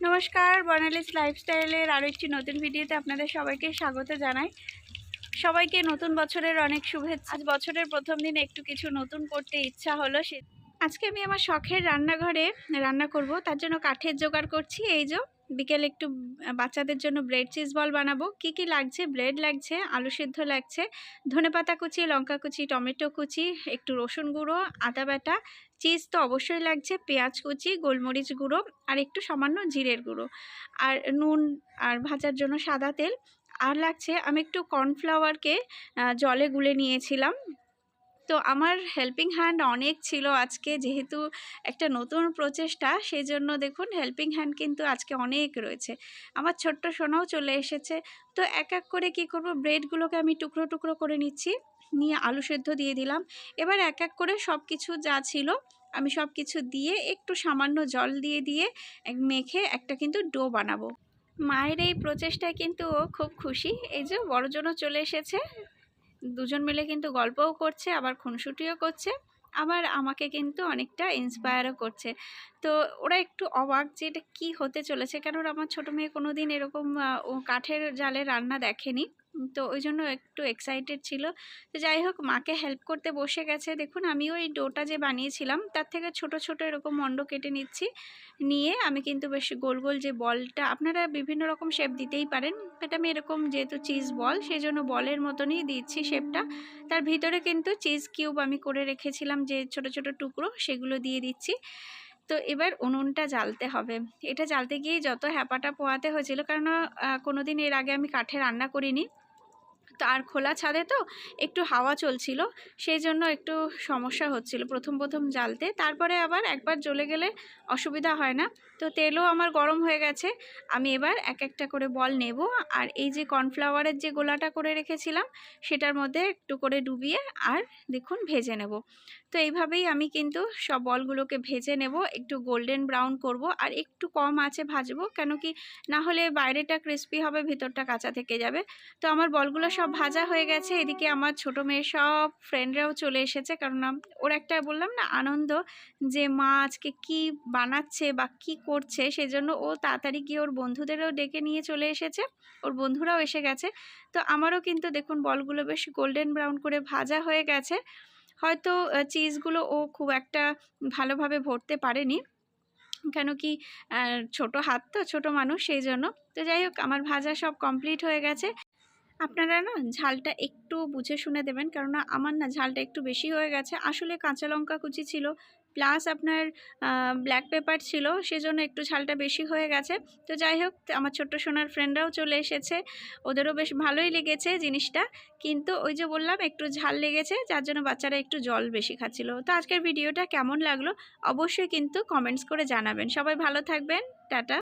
নমস্কার বর্ণালিস লাইফস্টাইলের আরও একটি নতুন ভিডিওতে আপনাদের সবাইকে স্বাগত জানাই। সবাইকে নতুন বছরের অনেক শুভেচ্ছা। আজ বছরের প্রথম দিন, একটু কিছু নতুন করতে ইচ্ছা হলো সে আজকে আমি আমার শখের রান্নাঘরে রান্না করব, তার জন্য কাঠের জোগাড় করছি, এই যে বিকেল একটু বাচ্চাদের জন্য ব্রেড চিজ বল বানাবো। কি কি লাগছে? ব্রেড লাগছে, আলু সিদ্ধ লাগছে ধনেপাতা কুচি, লঙ্কা কুচি, টমেটো কুচি, একটু রসুন গুঁড়ো, আদা বাটা, চিজ তো অবশ্যই লাগছে, পেঁয়াজ কুচি, গোলমরিচ গুঁড়ো আর একটু সামান্য জিরের গুঁড়ো। আর নুন আর ভাজার জন্য সাদা তেল। আর লাগছে, আমি একটু কর্নফ্লাওয়ারকে জলে গুলে নিয়েছিলাম। তো আমার হেল্পিং হ্যান্ড অনেক ছিল আজকে যেহেতু একটা নতুন প্রচেষ্টা সেই জন্য দেখুন হেল্পিং হ্যান্ড কিন্তু আজকে অনেক রয়েছে। আমার ছোট্ট সোনাও চলে এসেছে। তো এক এক করে কি করব? ব্রেডগুলোকে আমি টুকরো টুকরো করে নিচ্ছি, নিয়ে আলু সেদ্ধ দিয়ে দিলাম। এবার এক এক করে সব কিছু যা ছিল আমি সব কিছু দিয়ে একটু সামান্য জল দিয়ে দিয়ে মেখে একটা কিন্তু ডো বানাবো। মায়ের এই প্রচেষ্টায় কিন্তু খুব খুশি। এই যে বড়জনও চলে এসেছে। দুজন মিলে কিন্তু গল্পও করছে, আবার খুনসুটিও করছে, আবার আমাকে কিন্তু অনেকটা ইন্সপায়ারও করছে। তো ওরা একটু অবাক যে এটা কী হতে চলেছে কেন আমার ছোটো মেয়ে কোনো দিন এরকম ও কাঠের জালে রান্না দেখেনি। তো ওই জন্য একটু এক্সাইটেড ছিল। তো যাই হোক, মাকে হেল্প করতে বসে গেছে। দেখুন আমি ওই ডোটা যে বানিয়েছিলাম, তার থেকে ছোট ছোট এরকম মণ্ড কেটে নিচ্ছি। নিয়ে আমি কিন্তু বেশ গোল গোল যে বলটা, আপনারা বিভিন্ন রকম শেপ দিতেই পারেন। এটা আমি এরকম যেহেতু চিজ বল সেই জন্য বলের মতনই দিচ্ছি শেপটা তার ভিতরে কিন্তু চিজ কিউব আমি করে রেখেছিলাম যে ছোট ছোট টুকরো, সেগুলো দিয়ে দিচ্ছি। তো এবার উনুনটা জ্বালতে হবে। এটা জ্বালতে গিয়ে যত হ্যাপাটা পোয়াতে হয়েছিল কারণ কোনো দিন এর আগে আমি কাঠে রান্না করিনি। আর খোলা ছাদে তো একটু হাওয়া চলছিল, সেই জন্য একটু সমস্যা হচ্ছিল প্রথম প্রথম জ্বালতে। তারপরে আবার একবার জ্বলে গেলে অসুবিধা হয় না। তো তেলও আমার গরম হয়ে গেছে, আমি এবার এক একটা করে বল নেব। আর এই যে কর্নফ্লাওয়ারের যে গোলাটা করে রেখেছিলাম, সেটার মধ্যে একটু করে ডুবিয়ে আর দেখুন ভেজে নেব। তো এইভাবেই আমি কিন্তু সব বলগুলোকে ভেজে নেব, একটু গোল্ডেন ব্রাউন করব আর একটু কম আছে ভাজবো, কেন কি না হলে বাইরেটা ক্রিস্পি হবে, ভিতরটা কাঁচা থেকে যাবে। তো আমার বলগুলো সব ভাজা হয়ে গেছে। এদিকে আমার ছোট মেয়ে সব ফ্রেন্ডরাও চলে এসেছে। কারণ ওর একটা বললাম না, আনন্দ যে, মা আজকে কি বানাচ্ছে বা কি করছে? সেজন্য ও তাড়াতাড়ি গিয়ে ওর বন্ধুদেরও ডেকে নিয়ে চলে এসেছে। ওর বন্ধুরাও এসে গেছে। তো আমারও কিন্তু দেখুন, বলগুলো বেশ গোল্ডেন ব্রাউন করে ভাজা হয়ে গেছে। হয়তো চিজগুলো ও খুব একটা ভালোভাবে ভরতে পারেনি। কেন কি ছোট হাত তো, ছোট মানুষ সেই জন্য তো যাই হোক, আমার ভাজা সব কমপ্লিট হয়ে গেছে। আপনারা না ঝালটা একটু বুঝে শুনে দেবেন। কেননা আমার না ঝালটা একটু বেশি হয়ে গেছে। আসলে কাঁচা লঙ্কা কুচি ছিল, প্লাস আপনার ব্ল্যাক পেপার ছিল, সেজন্য একটু ঝালটা বেশি হয়ে গেছে। তো যাই হোক, আমার ছোট্ট সোনার ফ্রেন্ডরাও চলে এসেছে। ওদেরও বেশ ভালোই লেগেছে জিনিসটা। কিন্তু ওই যে বললাম, একটু ঝাল লেগেছে, যার জন্য বাচ্চারা একটু জল বেশি খাচ্ছিল। তো আজকের ভিডিওটা কেমন লাগল? অবশ্যই কিন্তু কমেন্টস করে জানাবেন। সবাই ভালো থাকবেন। টাটা।